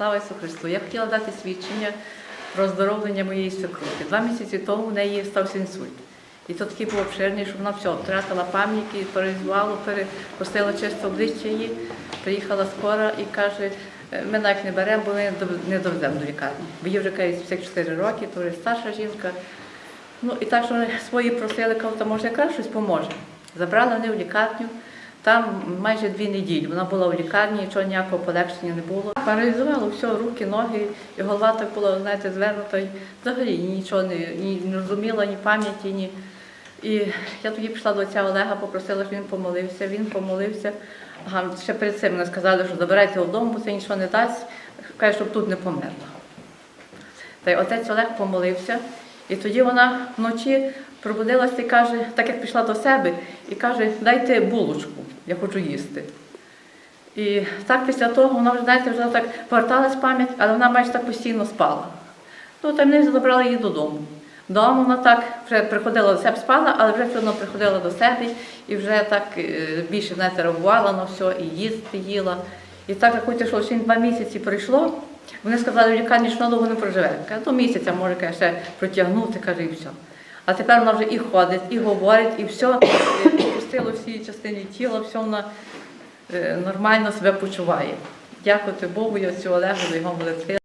Слава Ісусу Христу! Я хотіла дати свідчення про оздоровлення моєї свекрухи. Два місяці тому в неї стався інсульт. І то такий був обширний, що вона все, втратила пам'ять, і паралізувало, перепустила чисто обличчя її. Приїхала скоро і каже, «Е, ми навіть не беремо, бо ми не дов- не довеземо до лікарні. Бо їй вже кажуть, 54 роки, то вже старша жінка. Ну і так, що вони свої просили, кажуть, то може якраз щось поможе. Забрали вони в лікарню. Там майже дві неділі. Вона була в лікарні, нічого ніякого полегшення не було. Паралізувало все, руки, ноги, і голова так була, знаєте, звернута. І взагалі нічого не, ні, не розуміла, ні пам'яті, ні. І я тоді пішла до отця Олега, попросила, щоб він помолився. Він помолився. Ага, ще перед цим мене сказали, що забирайте додому, бо це нічого не дасть. Каже, щоб тут не померла. Та й отець Олег помолився, і тоді вона вночі пробудилася і каже, так як пішла до себе, і каже, дайте булочку, я хочу їсти. І так після того вона вже, знаєте, вже так поверталась пам'ять, але вона майже так постійно спала. Ну, та вони забрали її додому. Вдома вона так вже приходила до себе, спала, але вже все одно приходила до себе і вже так е, більше знаєте, реагувала на все, і їсти їла. І так рахуйте, що ще два місяці пройшло. Вони сказали, в лікарні, що вона довго не проживе. Каже, до місяця може каже, ще протягнути, каже, і все. А тепер вона вже і ходить, і говорить, і все, пустила всі частини тіла, все вона е, нормально себе почуває. Дякувати Богу я цю Олегу за його молитви.